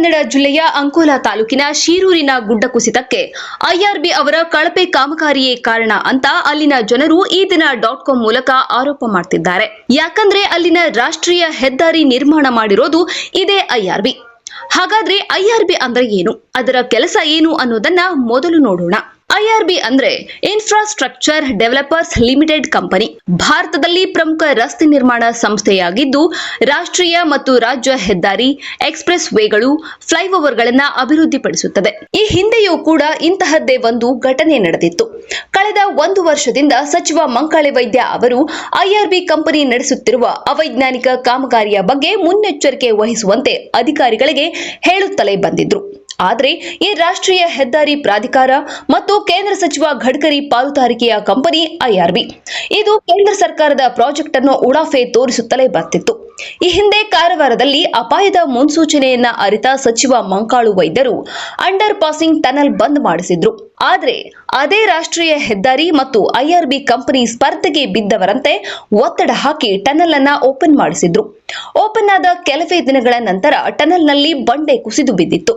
ಕನ್ನಡ ಜಿಲ್ಲೆಯ ಅಂಕೋಲಾ ತಾಲೂಕಿನ ಶೀರೂರಿನ ಗುಡ್ಡ ಕುಸಿತಕ್ಕೆ ಐಆರ್ಬಿ ಅವರ ಕಳಪೆ ಕಾಮಗಾರಿಯೇ ಕಾರಣ ಅಂತ ಅಲ್ಲಿನ ಜನರು ಈ ದಿನ ಡಾಟ್ ಕಾಂ ಮೂಲಕ ಆರೋಪ ಮಾಡ್ತಿದ್ದಾರೆ. ಯಾಕಂದ್ರೆ ಅಲ್ಲಿನ ರಾಷ್ಟ್ರೀಯ ಹೆದ್ದಾರಿ ನಿರ್ಮಾಣ ಮಾಡಿರೋದು ಇದೇ ಐಆರ್ಬಿ ಹಾಗಾದ್ರೆ ಐಆರ್ಬಿ ಅಂದ್ರೆ ಏನು? ಅದರ ಕೆಲಸ ಏನು ಅನ್ನೋದನ್ನ ಮೊದಲು ನೋಡೋಣ. ಐಆರ್ಬಿ ಅಂದ್ರೆ ಇನ್ಫ್ರಾಸ್ಟ್ರಕ್ಚರ್ ಡೆವಲಪರ್ಸ್ ಲಿಮಿಟೆಡ್ ಕಂಪನಿ ಭಾರತದಲ್ಲಿ ಪ್ರಮುಖ ರಸ್ತೆ ನಿರ್ಮಾಣ ಸಂಸ್ಥೆಯಾಗಿದ್ದು, ರಾಷ್ಟ್ರೀಯ ಮತ್ತು ರಾಜ್ಯ ಹೆದ್ದಾರಿ ಎಕ್ಸ್ಪ್ರೆಸ್ ವೇಗಳು ಫ್ಲೈಓವರ್ಗಳನ್ನು ಅಭಿವೃದ್ಧಿಪಡಿಸುತ್ತದೆ. ಈ ಹಿಂದೆಯೂ ಕೂಡ ಇಂತಹದ್ದೇ ಒಂದು ಘಟನೆ ನಡೆದಿತ್ತು. ಕಳೆದ ಒಂದು ವರ್ಷದಿಂದ ಸಚಿವ ಮಂಕಾಳೆ ವೈದ್ಯ ಅವರು ಐಆರ್ಬಿ ಕಂಪನಿ ನಡೆಸುತ್ತಿರುವ ಅವೈಜ್ಞಾನಿಕ ಕಾಮಗಾರಿಯ ಬಗ್ಗೆ ಮುನ್ನೆಚ್ಚರಿಕೆ ವಹಿಸುವಂತೆ ಅಧಿಕಾರಿಗಳಿಗೆ ಹೇಳುತ್ತಲೇ ಬಂದಿದ್ರು. ಆದರೆ ಈ ರಾಷ್ಟ್ರೀಯ ಹೆದ್ದಾರಿ ಪ್ರಾಧಿಕಾರ ಮತ್ತು ಕೇಂದ್ರ ಸಚಿವ ಗಡ್ಕರಿ ಪಾಲುದಾರಿಕೆಯ ಕಂಪನಿ ಐಆರ್ಬಿ ಇದು ಕೇಂದ್ರ ಸರ್ಕಾರದ ಪ್ರಾಜೆಕ್ಟ್ ಅನ್ನು ಉಡಾಫೆ ತೋರಿಸುತ್ತಲೇ ಬರ್ತಿತ್ತು. ಈ ಹಿಂದೆ ಕಾರವಾರದಲ್ಲಿ ಅಪಾಯದ ಮುನ್ಸೂಚನೆಯನ್ನ ಅರಿತ ಸಚಿವ ಮಂಕಾಳು ವೈದ್ಯರು ಅಂಡರ್ ಪಾಸಿಂಗ್ ಟನಲ್ ಬಂದ್ ಮಾಡಿಸಿದ್ರು. ಆದರೆ ಅದೇ ರಾಷ್ಟ್ರೀಯ ಹೆದ್ದಾರಿ ಮತ್ತು ಐಆರ್ಬಿ ಕಂಪನಿ ಸ್ಪರ್ಧೆಗೆ ಬಿದ್ದವರಂತೆ ಒತ್ತಡ ಹಾಕಿ ಟನಲ್ ಅನ್ನ ಓಪನ್ ಮಾಡಿಸಿದ್ರು. ಓಪನ್ ಆದ ಕೆಲವೇ ದಿನಗಳ ನಂತರ ಟನಲ್ನಲ್ಲಿ ಬಂಡೆ ಕುಸಿದು ಬಿದ್ದಿತ್ತು.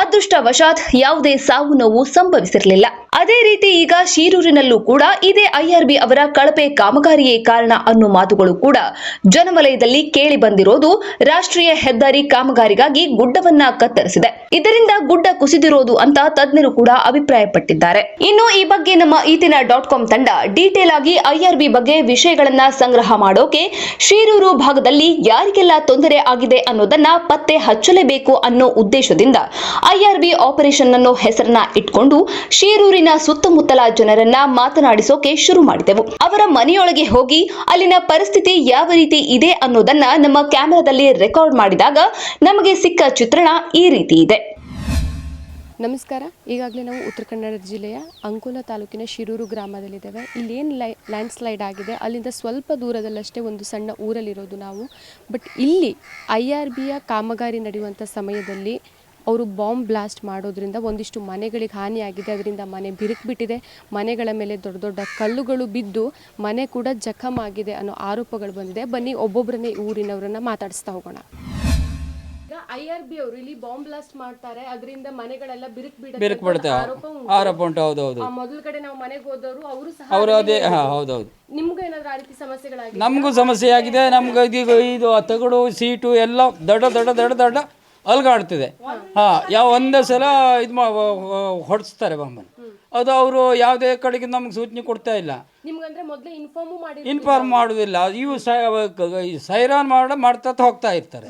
ಅದೃಷ್ಟವಶಾತ್ ಯಾವುದೇ ಸಾವು ನೋವು ಸಂಭವಿಸಿರಲಿಲ್ಲ. ಅದೇ ರೀತಿ ಈಗ ಶೀರೂರಿನಲ್ಲೂ ಕೂಡ ಇದೇ ಐಆರ್ಬಿ ಅವರ ಕಳಪೆ ಕಾಮಗಾರಿಯೇ ಕಾರಣ ಅನ್ನೋ ಮಾತುಗಳು ಕೂಡ ಜನವಲಯದಲ್ಲಿ ಕೇಳಿ ಬಂದಿರೋದು ರಾಷ್ಟ್ರೀಯ ಹೆದ್ದಾರಿ ಕಾಮಗಾರಿಗಾಗಿ ಗುಡ್ಡವನ್ನ ಕತ್ತರಿಸಿದೆ. ಇದರಿಂದ ಗುಡ್ಡ ಕುಸಿದಿರೋದು ಅಂತ ತಜ್ಞರು ಕೂಡ ಅಭಿಪ್ರಾಯಪಟ್ಟಿದ್ದಾರೆ. ಇನ್ನು ಈ ಬಗ್ಗೆ ನಮ್ಮ ಈತಿನ ಡಾಟ್ ಕಾಮ್ ತಂಡ ಡೀಟೇಲ್ ಆಗಿ ಐಆರ್ಬಿ ಬಗ್ಗೆ ವಿಷಯಗಳನ್ನ ಸಂಗ್ರಹ ಮಾಡೋಕೆ ಶಿರೂರು ಭಾಗದಲ್ಲಿ ಯಾರಿಗೆಲ್ಲ ತೊಂದರೆ ಆಗಿದೆ ಅನ್ನೋದನ್ನ ಪತ್ತೆ ಹಚ್ಚಲೇಬೇಕು ಅನ್ನೋ ಉದ್ದೇಶದಿಂದ ಐಆರ್ಬಿ ಆಪರೇಷನ್ ಅನ್ನೋ ಹೆಸರನ್ನ ಇಟ್ಕೊಂಡು ಶಿರೂರಿನ ಸುತ್ತಮುತ್ತಲ ಜನರನ್ನ ಮಾತನಾಡಿಸೋಕೆ ಶುರು ಮಾಡಿದೆವು. ಅವರ ಮನೆಯೊಳಗೆ ಹೋಗಿ ಅಲ್ಲಿನ ಪರಿಸ್ಥಿತಿ ಯಾವ ರೀತಿ ಇದೆ ಅನ್ನೋದನ್ನ ನಮ್ಮ ಕ್ಯಾಮೆರಾದಲ್ಲಿ ರೆಕಾರ್ಡ್ ಮಾಡಿದಾಗ ನಮಗೆ ಸಿಕ್ಕ ಚಿತ್ರಣ ಈ ರೀತಿ ಇದೆ. ನಮಸ್ಕಾರ, ಈಗಾಗಲೇ ನಾವು ಉತ್ತರ ಕನ್ನಡ ಜಿಲ್ಲೆಯ ಅಂಕೋಲ ತಾಲೂಕಿನ ಶಿರೂರು ಗ್ರಾಮದಲ್ಲಿದ್ದೇವೆ. ಇಲ್ಲೇನು ಲೈ ಲ್ಯಾಂಡ್ ಸ್ಲೈಡ್ ಆಗಿದೆ, ಅಲ್ಲಿಂದ ಸ್ವಲ್ಪ ದೂರದಲ್ಲಷ್ಟೇ ಒಂದು ಸಣ್ಣ ಊರಲ್ಲಿರೋದು ನಾವು. ಬಟ್ ಇಲ್ಲಿ ಐ ಆರ್ ಬಿಯ ಕಾಮಗಾರಿ ನಡೆಯುವಂಥ ಸಮಯದಲ್ಲಿ ಅವರು ಬಾಂಬ್ ಬ್ಲಾಸ್ಟ್ ಮಾಡೋದ್ರಿಂದ ಒಂದಿಷ್ಟು ಮನೆಗಳಿಗೆ ಹಾನಿಯಾಗಿದೆ. ಅದರಿಂದ ಮನೆ ಬಿರುಕ್ಬಿಟ್ಟಿದೆ. ಮನೆಗಳ ಮೇಲೆ ದೊಡ್ಡ ದೊಡ್ಡ ಕಲ್ಲುಗಳು ಬಿದ್ದು ಮನೆ ಕೂಡ ಜಖಮ್ ಆಗಿದೆ ಅನ್ನೋ ಆರೋಪಗಳು ಬಂದಿದೆ. ಬನ್ನಿ ಒಬ್ಬೊಬ್ಬರನ್ನೇ ಊರಿನವರನ್ನ ಮಾತಾಡಿಸ್ತಾ ಹೋಗೋಣ. ಈಗ ಐ ಆರ್ ಬಿ ಅವರು ಇಲ್ಲಿ ಬಾಂಬ್ ಬ್ಲಾಸ್ಟ್ ಮಾಡ್ತಾರೆ. ಅದರಿಂದ ಮನೆಗಳೆಲ್ಲ ಬಿರುಕು ಬಿರುಕು ಬಿಡುತ್ತೆ ಆರೋಪ ಉಂಟು. ಹೌದು ಹೌದು. ಮೊದಲ ಕಡೆ ನಾವು ಮನೆಗೆ ಹೋದವರು ಅವರು ಸಹ ಅವರು ಅದೇ ಹಾಂ ಹೌದೌದು ನಿಮ್ಗೂ ಏನಾದ್ರು ಆ ರೀತಿ ಸಮಸ್ಯೆಗಳಾಗಿದೆ ನಮಗೂ ಸಮಸ್ಯೆ ಆಗಿದೆ ನಮ್ಗೆ ಇದು ತಗಡು ಸೀಟು ಎಲ್ಲ ದೊಡ್ಡ ದೊಡ್ಡ ದೊಡ್ಡ ದೊಡ್ಡ ಅಲ್ಗಾಡ್ತಿದೆ. ಹಾಂ ಯಾವ ಒಂದೇ ಸಲ ಇದು ಮಾ ಹೊಡೆಸ್ತಾರೆ ಬಾಂಬನ್. ಅದು ಅವರು ಯಾವುದೇ ಕಡೆಗೆ ನಮ್ಗೆ ಸೂಚನೆ ಕೊಡ್ತಾ ಇಲ್ಲ. ನಿಮ್ಗಂದ್ರೆ ಮೊದಲೇ ಇನ್ಫಾರ್ಮು ಮಾಡಿ ಇನ್ಫಾರ್ಮ್ ಮಾಡೋದಿಲ್ಲ. ಇವು ಸೈರಾನ್ ಮಾಡ ಮಾಡ್ತಾ ಹೋಗ್ತಾ ಇರ್ತಾರೆ.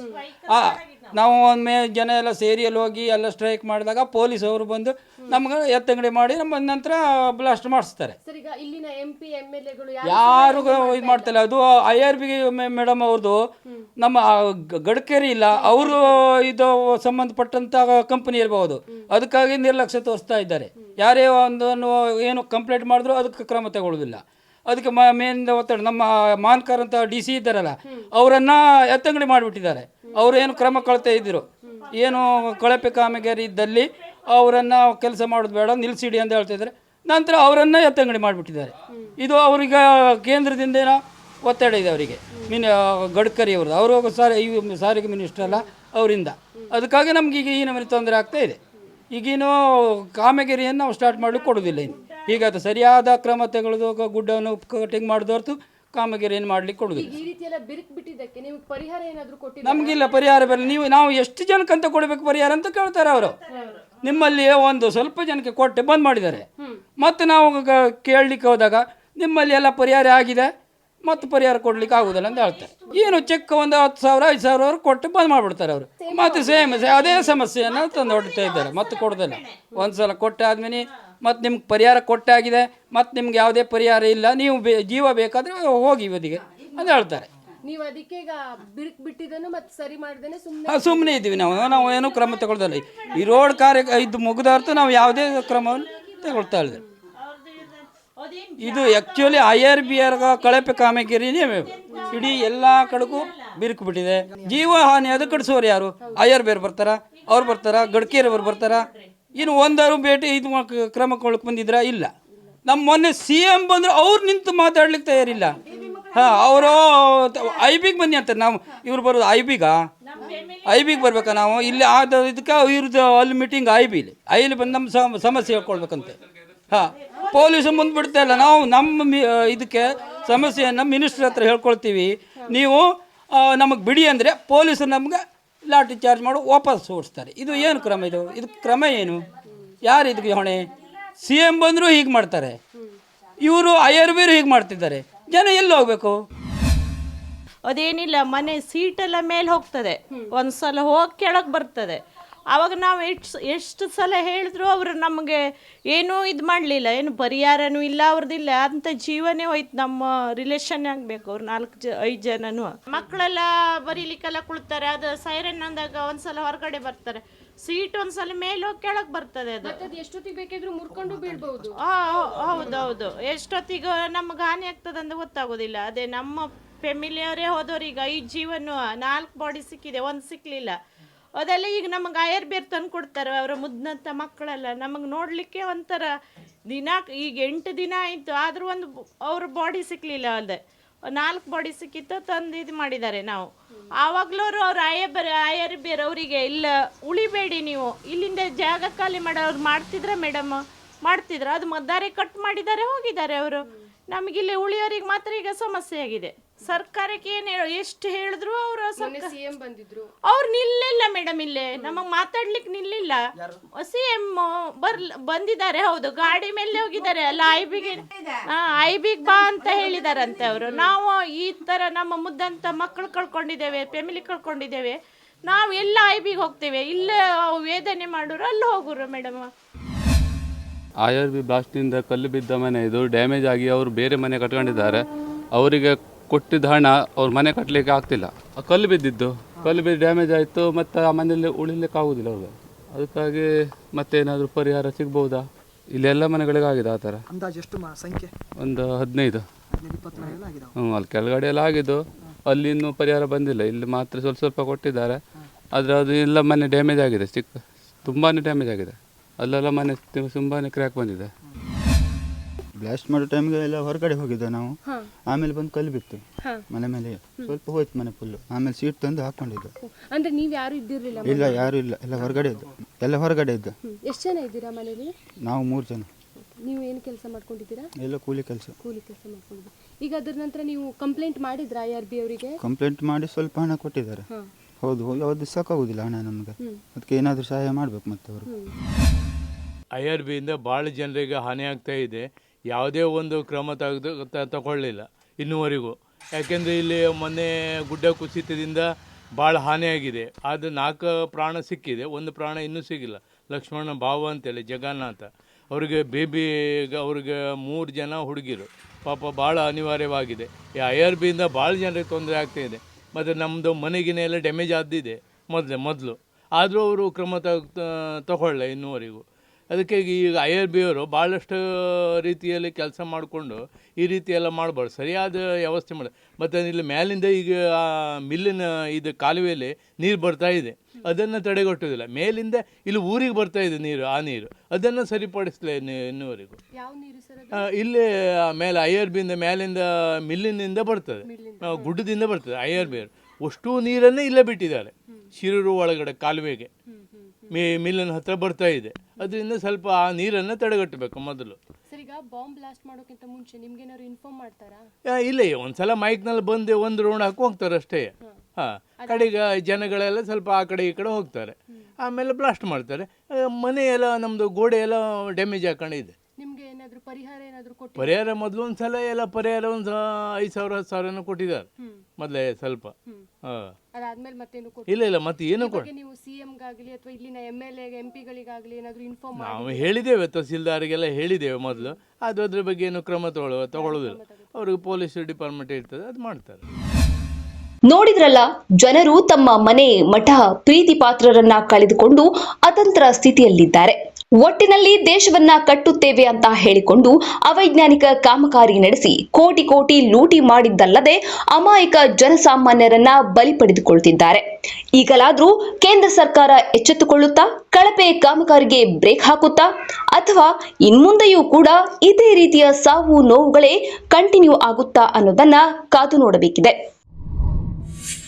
ಆ, ನಾವು ಒಮ್ಮೆ ಜನ ಎಲ್ಲ ಸೇರಿಯಲ್ಲಿ ಹೋಗಿ ಎಲ್ಲ ಸ್ಟ್ರೈಕ್ ಮಾಡಿದಾಗ ಪೊಲೀಸ್ ಅವರು ಬಂದು ನಮ್ಗೆ ಎತ್ತಂಗಡಿ ಮಾಡಿ ನಮ್ಮ ನಂತರ ಬ್ಲಾಸ್ಟ್ ಮಾಡಿಸ್ತಾರೆ. ಸರ್ ಈಗ ಇಲ್ಲಿನ ಎಂ ಪಿ ಎಂ ಎಲ್ ಎಗಳು ಯಾರು ಇದು ಮಾಡ್ತಿಲ್ಲ. ಅದು ಐ ಆರ್ ಬಿ ಮೇಡಮ್ ಅವ್ರದ್ದು ನಮ್ಮ ಗಡ್ಕೇರಿ ಇಲ್ಲ. ಅವರು ಇದು ಸಂಬಂಧಪಟ್ಟಂತ ಕಂಪನಿ ಇರಬಹುದು ಅದಕ್ಕಾಗಿ ನಿರ್ಲಕ್ಷ್ಯ ತೋರಿಸ್ತಾ ಇದ್ದಾರೆ. ಯಾರೇ ಒಂದು ಏನು ಕಂಪ್ಲೇಂಟ್ ಮಾಡಿದ್ರು ಅದಕ್ಕೆ ಕ್ರಮ ತಗೊಳ್ಳೋದಿಲ್ಲ ಅದಕ್ಕೆ ಮೇನ್ ಒತ್ತಡ ನಮ್ಮ ಮಾನ್ಕರ್ ಅಂತ ಡಿ ಸಿ ಇದ್ದಾರಲ್ಲ ಅವರನ್ನ ಎತ್ತಂಗಡಿ ಮಾಡಿಬಿಟ್ಟಿದ್ದಾರೆ. ಅವರು ಏನು ಕ್ರಮ ಕಳ್ತಾ ಇದ್ದರು. ಏನು ಕಳಪೆ ಕಾಮಗಾರಿ ಇದ್ದಲ್ಲಿ ಅವರನ್ನು ಕೆಲಸ ಮಾಡೋದು ಬೇಡ ನಿಲ್ಲಿಸಿಡಿ ಅಂತ ಹೇಳ್ತಿದ್ದಾರೆ ನಂತರ ಅವರನ್ನು ಎತ್ತಂಗಡಿ ಮಾಡಿಬಿಟ್ಟಿದ್ದಾರೆ. ಇದು ಅವರಿಗೆ ಕೇಂದ್ರದಿಂದ ಏನೋ ಒತ್ತಡ ಇದೆ ಅವರಿಗೆ. ಮೀನು ಗಡ್ಕರಿ ಅವ್ರದ್ದು. ಅವರು ಸಾರಿ ಈ ಸಾರಿಗೆ ಮಿನಿಸ್ಟರ್ ಅಲ್ಲ ಅವರಿಂದ. ಅದಕ್ಕಾಗಿ ನಮ್ಗೆ ಈಗ ಈ ನಮಗೆ ತೊಂದರೆ ಆಗ್ತಾ ಇದೆ. ಈಗೇನು ಕಾಮಗಿರಿಯನ್ನು ನಾವು ಸ್ಟಾರ್ಟ್ ಮಾಡಲಿಕ್ಕೆ ಕೊಡೋದಿಲ್ಲ ಇನ್ನು. ಈಗ ಅದು ಸರಿಯಾದ ಕ್ರಮ ತೆಗೆದು ಗುಡ್ಡವನ್ನು ಕಟಿಂಗ್ ಮಾಡಿದವರ್ತು ಕಾಮಗಿರಿಯನ್ನು ಏನು ಮಾಡ್ಲಿಕ್ಕೆ ಕೊಡೋದಿಲ್ಲ ಈ ರೀತಿ ಎಲ್ಲ ಬಿರುಕು ಬಿಟ್ಟಿದ್ದಕ್ಕೆ ನೀವು ಪರಿಹಾರ ಏನಾದ್ರು ಕೊಟ್ಟಿದ್ದೀರಾ? ನಮಗಿಲ್ಲ ಪರಿಹಾರ ಬರಲಿ ನೀವು ನಾವು ಎಷ್ಟು ಜನಕ್ಕಂತ ಕೊಡಬೇಕು ಪರಿಹಾರ ಅಂತ ಕೇಳ್ತಾರೆ ಅವರು. ನಿಮ್ಮಲ್ಲಿ ಒಂದು ಸ್ವಲ್ಪ ಜನಕ್ಕೆ ಕೊಟ್ಟು ಬಂದ್ ಮಾಡಿದ್ದಾರೆ. ಮತ್ತು ನಾವು ಗ- ಕೇಳಲಿಕ್ಕೆ ಹೋದಾಗ ನಿಮ್ಮಲ್ಲಿ ಎಲ್ಲ ಪರಿಹಾರ ಆಗಿದೆ ಮತ್ತು ಪರಿಹಾರ ಕೊಡ್ಲಿಕ್ಕೆ ಆಗುದಿಲ್ಲ ಅಂತ ಹೇಳ್ತಾರೆ. ಏನು ಚೆಕ್ ಒಂದು ಹತ್ತು ಸಾವಿರ ಐದು ಸಾವಿರ ಅವ್ರು ಕೊಟ್ಟು ಬಂದ್ ಮಾಡಿಬಿಡ್ತಾರೆ ಅವರು. ಮತ್ತೆ ಸೇಮ್ ಅದೇ ಸಮಸ್ಯೆಯನ್ನು ತಂದು ಹೊಡ್ತಾ ಇದ್ದಾರೆ. ಮತ್ತೆ ಕೊಡೋದಿಲ್ಲ. ಒಂದು ಸಲ ಕೊಟ್ಟಾದ್ಮೇಲೆ ಮತ್ತು ನಿಮ್ಗೆ ಪರಿಹಾರ ಕೊಟ್ಟಾಗಿದೆ ಮತ್ತು ನಿಮ್ಗೆ ಯಾವುದೇ ಪರಿಹಾರ ಇಲ್ಲ ನೀವು ಬೇ ಜೀವ ಬೇಕಾದರೆ ಹೋಗಿ ಇವತ್ತಿಗೆ ಅಂತ ಹೇಳ್ತಾರೆ. ನೀವು ಅದಕ್ಕೆ ಈಗ ಬಿರುಕು ಬಿಟ್ಟಿದ್ದನ್ನು ಮತ್ತೆ ಸರಿ ಮಾಡ್ದೇನೆ ಸುಮ್ಮನೆ ಸುಮ್ಮನೆ ಇದ್ದೀವಿ ನಾವು. ನಾವು ಏನೂ ಕ್ರಮ ತಗೊಳ್ದಲ್ಲ. ಈ ರೋಡ್ ಕಾರ್ಯ ಇದು ಮುಗಿದಾರ್ತು, ನಾವು ಯಾವುದೇ ಕ್ರಮವನ್ನು ತಗೊಳ್ತಾ ಇಲ್ಲ ಇದು actually I R B R ಕಳಪೆ ಕಾಮಗಿರಿ ಇಡೀ ಎಲ್ಲ ಕಡೆಗೂ ಬಿರುಕು ಬಿಟ್ಟಿದೆ. ಜೀವ ಹಾನಿ ಅದು ಕಡಿಸೋರು ಯಾರು? ಐ ಆರ್ ಬಿ ಆರ್ ಬರ್ತಾರ, ಅವ್ರು ಬರ್ತಾರ ಗಡ್ಕೇರಿಯವರು ಬರ್ತಾರ. ಇನ್ನು ಒಂದಾರು ಭೇಟಿ ಇದು ಕ್ರಮ ಕೊಳ್ಳಕ್ಕೆ ಬಂದಿದ್ರ? ಇಲ್ಲ. ನಮ್ಮ ಮೊನ್ನೆ ಸಿ ಎಂ ಬಂದ್ರೆ ಅವ್ರು ನಿಂತು ಮಾತಾಡ್ಲಿಕ್ಕೆ ತಯಾರಿಲ್ಲ. ಹಾಂ, ಅವರು ಐ ಬಿಗೆ ಬನ್ನಿ ಅಂತಾರೆ ನಾವು ಇವ್ರು ಬರೋದು ಐ ಬಿಗ ಐ ಬಿಗೆ ಬರ್ಬೇಕಾ ನಾವು? ಇಲ್ಲಿ ಆದ ಇದಕ್ಕೆ ಇವ್ರದ್ದು ಅಲ್ಲಿ ಮೀಟಿಂಗ್ ಐ ಇಲ್ಲಿ. ಐಲಿ ಬಂದು ನಮ್ಮ ಸಮ- ಸಮಸ್ಯೆ ಹೇಳ್ಕೊಳ್ಬೇಕಂತೆ. ಹಾಂ, ಪೊಲೀಸು ಮುಂದೆ ಬಿಡ್ತಾ ಇಲ್ಲ. ನಾವು ನಮ್ಮ ಇದಕ್ಕೆ ಸಮಸ್ಯೆಯನ್ನು ಮಿನಿಸ್ಟ್ರ್ ಹತ್ರ ಹೇಳ್ಕೊಳ್ತೀವಿ. ನೀವು ನಮಗೆ ಬಿಡಿ ಅಂದರೆ ಪೊಲೀಸರು ನಮ್ಗೆ ಲಾಠಿ ಚಾರ್ಜ್ ಮಾಡಿ, ವಾಪಸ್ ಓಡಿಸ್ತಾರೆ. ಇದು ಏನು ಕ್ರಮ ಇದು? ಇದು ಕ್ರಮ ಏನು? ಯಾರು ಇದಕ್ಕೆ ಹೊಣೆ? ಸಿ ಎಂ ಬಂದರೂ ಹೀಗೆ ಮಾಡ್ತಾರೆ. ಇವರು ಐ ಆರ್ ಬಿರು ಹೀಗೆ ಮಾಡ್ತಿದ್ದಾರೆ. ಜನ ಎಲ್ಲಿ ಹೋಗ್ಬೇಕು? ಅದೇನಿಲ್ಲ, ಮನೆ ಸೀಟೆಲ್ಲ ಮೇಲೆ ಹೋಗ್ತದೆ. ಒಂದ್ಸಲ ಹೋಗಿ ಕೆಳಗೆ ಬರ್ತದೆ. ಅವಾಗ ನಾವು ಎಷ್ಟು ಎಷ್ಟು ಸಲ ಹೇಳಿದ್ರು ಅವರು ನಮಗೆ ಏನೂ ಇದು ಮಾಡಲಿಲ್ಲ, ಏನು ಪರಿಹಾರನೂ ಇಲ್ಲ ಅವ್ರದ್ದಿಲ್ಲ ಅಂತ ಜೀವನೇ ಹೋಯ್ತು ನಮ್ಮ ರಿಲೇಷನ್ ಆಗಬೇಕು ಅವ್ರು ನಾಲ್ಕು ಜ, ಐದು ಜನನು. ಮಕ್ಕಳೆಲ್ಲ ಬರೀಲಿಕ್ಕೆಲ್ಲ ಕುಳ್ತಾರೆ, ಅದು ಸೈರನ್ ಅಂದಾಗ ಒಂದ್ಸಲ ಹೊರಗಡೆ ಬರ್ತಾರೆ. ಸೀಟ್ ಒಂದ್ಸಲ ಮೇಲೆ ಹೋಗಿ ಕೆಳಗೆ ಬರ್ತದೆ ಅದು. ಅದು ಎಷ್ಟೊತ್ತಿಗೆ ಬೇಕಿದ್ರು ಮುರ್ಕೊಂಡು ಬೀಳ್ಬಹುದು. ಆ, ಹೌದೌದು. ಎಷ್ಟೊತ್ತಿಗೆ ನಮ್ಗೆ ಹಾನಿ ಆಗ್ತದೆ ಅಂತ ಗೊತ್ತಾಗೋದಿಲ್ಲ. ಅದೇ ನಮ್ಮ ಫ್ಯಾಮಿಲಿಯವರೇ ಈಗ ಈ ಜೀವನ ನಾಲ್ಕು ಬಾಡಿ ಸಿಕ್ಕಿದೆ ಒಂದು ಸಿಕ್ಲಿಲ್ಲ. ಅದೆಲ್ಲ ಈಗ ನಮಗೆ ಆಯರ್ ಬೇರ್ ತಂದು ಕೊಡ್ತಾರೆ ಅವರ ಮುದ್ದಂಥ ಮಕ್ಕಳೆಲ್ಲ. ನಮಗೆ ನೋಡ್ಲಿಕ್ಕೆ ಒಂಥರ ದಿನ ಈಗ ಎಂಟು ದಿನ ಆಯಿತು ಆದರೂ ಒಂದು ಅವ್ರ ಬಾಡಿ ಸಿಕ್ಕಲಿಲ್ಲ ಅಲ್ಲದೆ ನಾಲ್ಕು ಬಾಡಿ ಸಿಕ್ಕಿತ್ತು, ತಂದು ಇದು ಮಾಡಿದ್ದಾರೆ ನಾವು. ಆವಾಗಲೂ ಅವ್ರ ಅವ್ರು ಆಯ ಬರ ಆಯರ್ ಬೇರೆ ಅವರಿಗೆ ಇಲ್ಲ, ಉಳಿಬೇಡಿ ನೀವು. ಇಲ್ಲಿಂದ ಜಾಗ ಖಾಲಿ ಮಾಡಿ ಅವ್ರು ಮಾಡ್ತಿದ್ರೆ ಮೇಡಮ್ ಮಾಡ್ತಿದ್ರು? ಅದು ಮದ್ದಾರೆ ಕಟ್ ಮಾಡಿದ್ದಾರೆ, ಹೋಗಿದ್ದಾರೆ ಅವರು. ನಮಗಿಲ್ಲಿ ಉಳಿಯೋರಿಗೆ ಮಾತ್ರ ಈಗ ಸಮಸ್ಯೆ ಆಗಿದೆ. ಸರ್ಕಾರಕ್ಕೆ ಏನ್ ಹೇಳು ಎಷ್ಟು ಹೇಳಿದ್ರು ಅವರು ಸಿ ಎಂ ಬಂದಿದ್ರು. ಅವ್ರು ನಿಲ್ಲಿಲ್ಲ ಮೇಡಮ್ ಇಲ್ಲೇ. ನಮಗೆ ಮಾತಾಡ್ಲಿಕ್ಕೆ ನಿಲ್ಲಿಲ್ಲ. ಸಿ ಎಂ ಬರ್ ಬಂದಿದ್ದಾರೆ ಹೌದು. ಗಾಡಿ ಮೇಲೆ ಹೋಗಿದ್ದಾರೆ. ಅಲ್ಲ ಐ ಬಿಗೆ ಐ ಬಿಗ್ ಬಾ ಅಂತ ಹೇಳಿದಾರಂತೆ ಅವರು. ನಾವು ಈ ತರ ನಮ್ಮ ಮುದ್ದಂತ ಮಕ್ಕಳು ಕಳ್ಕೊಂಡಿದ್ದೇವೆ ಫ್ಯಾಮಿಲಿ ಕಳ್ಕೊಂಡಿದ್ದೇವೆ. ನಾವು ಎಲ್ಲ ಐ ಬಿಗೆ ಹೋಗ್ತೇವೆ. ಇಲ್ಲ ವೇದನೆ ಮಾಡೋರು ಅಲ್ಲಿ ಹೋಗೋರು ಮೇಡಮ್. ಆಯರ್ ಆರ್ ಬಿ ಬ್ಲಾಸ್ಟಿಂದ ಕಲ್ಲು ಬಿದ್ದ ಮನೆ ಇದು ಡ್ಯಾಮೇಜ್ ಆಗಿ ಅವರು ಬೇರೆ ಮನೆ ಕಟ್ಕೊಂಡಿದ್ದಾರೆ. ಅವರಿಗೆ ಕೊಟ್ಟಿದ್ದ ಹಣ ಅವ್ರ ಮನೆ ಕಟ್ಟಲಿಕ್ಕೆ ಆಗ್ತಿಲ್ಲ. ಆ ಕಲ್ಲು ಬಿದ್ದಿದ್ದು. ಕಲ್ಲು ಬಿದ್ದು ಡ್ಯಾಮೇಜ್ ಆಯಿತು ಮತ್ತು ಆ ಮನೆಯಲ್ಲಿ ಉಳಿಲಿಕ್ಕೆ ಆಗೋದಿಲ್ಲ ಅವ್ರಿಗೆ ಅದಕ್ಕಾಗಿ ಮತ್ತೇನಾದರೂ ಪರಿಹಾರ ಸಿಗ್ಬೋದಾ ಇಲ್ಲೆಲ್ಲ ಮನೆಗಳಿಗೆ ಆಗಿದೆ ಆ ಥರ. ಅಂದಾಜು ಎಷ್ಟು ಮಾ ಸಂಖ್ಯೆ? ಒಂದು ಹದಿನೈದು. ಇಪ್ಪತ್ತು ಎಲ್ಲ ಹ್ಞೂ ಅಲ್ಲಿ ಕೆಳಗಡೆ ಎಲ್ಲ ಆಗಿದ್ದು. ಅಲ್ಲಿ ಇನ್ನೂ ಪರಿಹಾರ ಬಂದಿಲ್ಲ. ಇಲ್ಲಿ ಮಾತ್ರ ಸ್ವಲ್ಪ ಸ್ವಲ್ಪ ಕೊಟ್ಟಿದ್ದಾರೆ. ಆದರೆ ಅದು ಎಲ್ಲ ಮನೆ ಡ್ಯಾಮೇಜ್ ಆಗಿದೆ. ಚಿಕ್ಕ ತುಂಬಾ ಡ್ಯಾಮೇಜ್ ಆಗಿದೆ. ಅಲ್ಲೆಲ್ಲ ಮನೆ ತುಂಬಾ ಕ್ರ್ಯಾಕ್ ಬಂದಿದೆ. ಬ್ಲಾಸ್ಟ್ ಮಾಡೋ ಟೈಮ್ಗೆ ಎಲ್ಲ ಹೊರಗಡೆ ಹೋಗಿದ್ದೆ ನಾವು ಆಮೇಲೆ ಬಂದು ಕಲ್ಲು ಬಿತ್ತು. ಮನೆ ಮೇಲೆ ಸ್ವಲ್ಪ ಹೋಯ್ತು ಮನೆ ಫುಲ್ಲು ಆಮೇಲೆ ಸೀಟ್ ತಂದು ಹಾಕೊಂಡಿದ್ದು. ಅಂದ್ರೆ ನೀವ್ ಯಾರು ಇದ್ದಿರಲಿಲ್ಲ ಇಲ್ಲ ಯಾರು ಇಲ್ಲ. ಎಲ್ಲ ಹೊರಗಡೆ ಇದ್ದು. ಎಲ್ಲ ಹೊರಗಡೆ ಇದ್ದು. ಎಷ್ಟು ಜನ ಇದ್ದೀರಾ ಮನೇಲಿ? ನಾವು ಮೂರು ಜನ. ನೀವು ಏನು ಕೆಲಸ ಮಾಡ್ಕೊಂಡಿದ್ದೀರಾ? ಎಲ್ಲ ಕೂಲಿ ಕೆಲಸ. ಕೂಲಿ ಕೆಲಸ ಮಾಡ್ಕೊಂಡಿದ್ದೀರಾ. ಈಗ ಅದ್ರ ನಂತರ ನೀವು ಕಂಪ್ಲೇಂಟ್ ಮಾಡಿದ್ರಾ ಐ ಆರ್ ಬಿ ಅವರಿಗೆ? ಕಂಪ್ಲೇಂಟ್ ಮಾಡಿ ಸ್ವಲ್ಪ ಹಣ ಕೊಟ್ಟಿದ್ದಾರೆ. ಹೌದು ಹೌದು. ಯಾವುದು ಸಾಕಾಗೋದಿಲ್ಲ ಹಣ ನಮಗೆ. ಅದಕ್ಕೆ ಏನಾದರೂ ಸಹಾಯ ಮಾಡ್ಬೇಕು ಮತ್ತೆ ಅವರು ಐ ಆರ್ ಬಿಯಿಂದ ಭಾಳ ಜನರಿಗೆ ಹಾನಿ ಆಗ್ತಾ ಇದೆ. ಯಾವುದೇ ಒಂದು ಕ್ರಮ ತೆಗೆದು ತ- ತಗೊಳ್ಳಿಲ್ಲ ಇನ್ನುವರೆಗೂ. ಯಾಕೆಂದರೆ ಇಲ್ಲಿ ಮೊನ್ನೆ ಗುಡ್ಡ ಕುಸಿತದಿಂದ ಭಾಳ ಹಾನಿಯಾಗಿದೆ. ಅದು ನಾಲ್ಕು ಪ್ರಾಣ ಸಿಕ್ಕಿದೆ. ಒಂದು ಪ್ರಾಣ ಇನ್ನೂ ಸಿಗಿಲ್ಲ. ಲಕ್ಷ್ಮಣ ಭಾವ ಅಂತೇಳಿ, ಜಗನ್ನಾಥ. ಅವ್ರಿಗೆ ಬೇಬಿ ಅವ್ರಿಗೆ ಮೂರು ಜನ ಹುಡುಗಿರು. ಪಾಪ ಭಾಳ ಅನಿವಾರ್ಯವಾಗಿದೆ. ಈ ಐ ಆರ್ ಬಿಯಿಂದ ಭಾಳ ಜನರಿಗೆ ತೊಂದರೆ ಆಗ್ತಾಯಿದೆ ಮತ್ತು ನಮ್ಮದು ಮನೆಗಿನ ಎಲ್ಲ ಡ್ಯಾಮೇಜ್ ಆದಿದೆ ಮೊದಲೇ, ಮೊದಲು. ಆದರೂ ಅವರು ಕ್ರಮ ತಗ್ ತಗೊಳ್ಳ ಇನ್ನೂವರೆಗೂ. ಅದಕ್ಕೆ ಈಗ ಐ ಆರ್ ಬಿ ಅವರು ಭಾಳಷ್ಟು ರೀತಿಯಲ್ಲಿ ಕೆಲಸ ಮಾಡಿಕೊಂಡು ಈ ರೀತಿ ಎಲ್ಲ ಮಾಡಬಾರ್ದು. ಸರಿಯಾದ ವ್ಯವಸ್ಥೆ ಮಾಡಿ ಮತ್ತು ಇಲ್ಲಿ ಮೇಲಿಂದ ಈಗ ಆ ಮಿಲ್ಲಿನ ಇದು ಕಾಲುವೆಯಲ್ಲಿ ನೀರು ಬರ್ತಾ ಇದೆ. ಅದನ್ನು ತಡೆಗಟ್ಟೋದಿಲ್ಲ ಮೇಲಿಂದ ಇಲ್ಲಿ ಊರಿಗೆ ಬರ್ತಾ ಇದೆ ನೀರು ಆ ನೀರು. ಅದನ್ನು ಸರಿಪಡಿಸಲೇ ಇನ್ನೂವರೆಗೂ. ಇಲ್ಲಿ ಮೇಲೆ ಐ ಆರ್ ಬಿಯಿಂದ ಮೇಲಿಂದ ಮಿಲ್ಲಿನಿಂದ ಬರ್ತದೆ. ಗುಡ್ಡದಿಂದ ಬರ್ತದೆ ಐ ಆರ್ ಬಿ ಅಷ್ಟು ನೀರನ್ನೇ ಇಲ್ಲೇ ಬಿಟ್ಟಿದ್ದಾರೆ. ಶಿರೂರು ಒಳಗಡೆ ಕಾಲುವೆಗೆ. ಮಿ ಮಿಲ್ಲಿನ ಹತ್ರ ಬರ್ತಾ ಇದೆ. ಅದರಿಂದ ಸ್ವಲ್ಪ ಆ ನೀರನ್ನು ತಡೆಗಟ್ಟಬೇಕು ಮೊದಲು. ಸರ್ ಈಗ ಬಾಂಬ್ ಬ್ಲಾಸ್ಟ್ ಮಾಡೋಕ್ಕಿಂತ ಮುಂಚೆ ಇನ್ಫಾರ್ಮ್ ಮಾಡ್ತಾರಾ? ಆ, ಇಲ್ಲೇ ಒಂದ್ಸಲ ಮೈಕ್ನಲ್ಲಿ ಬಂದು ಒಂದು ರೌಂಡ್ ಹಾಕಿ ಹೋಗ್ತಾರೆ ಅಷ್ಟೇ. ಹಾಂ. ಕಡೆಗೆ ಜನಗಳೆಲ್ಲ ಸ್ವಲ್ಪ ಆ ಕಡೆ ಈ ಕಡೆ ಹೋಗ್ತಾರೆ. ಆಮೇಲೆ ಬ್ಲಾಸ್ಟ್ ಮಾಡ್ತಾರೆ. ಆ, ಮನೆ ಎಲ್ಲ ನಮ್ಮದು ಗೋಡೆ ಎಲ್ಲ ಡ್ಯಾಮೇಜ್ ಹಾಕೊಂಡಿದೆ ನಿಮ್ಗೆ ಏನಾದ್ರು ಪರಿಹಾರ ಏನಾದ್ರು ಕೊಟ್ಟು ಪರಿಹಾರ ಮೊದಲು ಒಂದು ಸಲ ಎಲ್ಲ ಪರಿಹಾರ ಒಂದು ಐದು ಸಾವಿರ ಹತ್ತು ಸಾವಿರನೂ ಕೊಟ್ಟಿದ್ದಾರೆ. ಮೊದಲೇ ಸ್ವಲ್ಪ. ಹಾಂ. ಅದಾದ್ಮೇಲೆ ಮತ್ತೇನು ಕೊಟ್ಟು ಇಲ್ಲ ಇಲ್ಲ ಮತ್ತೆ ಏನು ಕೊಡ ನೀವು ಸಿ ಎಂಗಾಗಲಿ ಅಥವಾ ಇಲ್ಲಿನ ಎಂ ಎಲ್ ಎ ಎಂ ಪಿಗಳಿಗಾಗಲಿ ಏನಾದ್ರು ಇನ್ಫಾರ್ಮ್ ನಾವು ಹೇಳಿದ್ದೇವೆ ತಹಸೀಲ್ದಾರಿಗೆಲ್ಲ ಹೇಳಿದ್ದೇವೆ ಮೊದಲು. ಅದು ಅದ್ರ ಬಗ್ಗೆ ಏನು ಕ್ರಮ ತಗೊಳ್ಳೋ ತಗೊಳ್ಳೋದಿಲ್ಲ ಅವ್ರಿಗೆ ಪೊಲೀಸ್ ಡಿಪಾರ್ಟ್ಮೆಂಟ್ ಇರ್ತದೆ ಅದು ಮಾಡ್ತಾರೆ. ನೋಡಿದ್ರಲ್ಲ ಜನರು ತಮ್ಮ ಮನೆ ಮಠ ಪ್ರೀತಿ ಪಾತ್ರರನ್ನ ಕಳೆದುಕೊಂಡು ಅತಂತ್ರ ಸ್ಥಿತಿಯಲ್ಲಿದ್ದಾರೆ. ಒಟ್ಟಿನಲ್ಲಿ ದೇಶವನ್ನ ಕಟ್ಟುತ್ತೇವೆ ಅಂತ ಹೇಳಿಕೊಂಡು ಅವೈಜ್ಞಾನಿಕ ಕಾಮಗಾರಿ ನಡೆಸಿ ಕೋಟಿ ಕೋಟಿ ಲೂಟಿ ಮಾಡಿದ್ದಲ್ಲದೆ ಅಮಾಯಕ ಜನಸಾಮಾನ್ಯರನ್ನ ಬಲಿ ಪಡೆದುಕೊಳ್ತಿದ್ದಾರೆ. ಈಗಲಾದ್ರೂ ಕೇಂದ್ರ ಸರ್ಕಾರ ಎಚ್ಚೆತ್ತುಕೊಳ್ಳುತ್ತಾ, ಕಳಪೆ ಕಾಮಗಾರಿಗೆ ಬ್ರೇಕ್ ಹಾಕುತ್ತಾ, ಅಥವಾ ಇನ್ಮುಂದೆಯೂ ಕೂಡ ಇದೇ ರೀತಿಯ ಸಾವು ನೋವುಗಳೇ ಕಂಟಿನ್ಯೂ ಆಗುತ್ತಾ ಅನ್ನೋದನ್ನ ಕಾದು ನೋಡಬೇಕಿದೆ.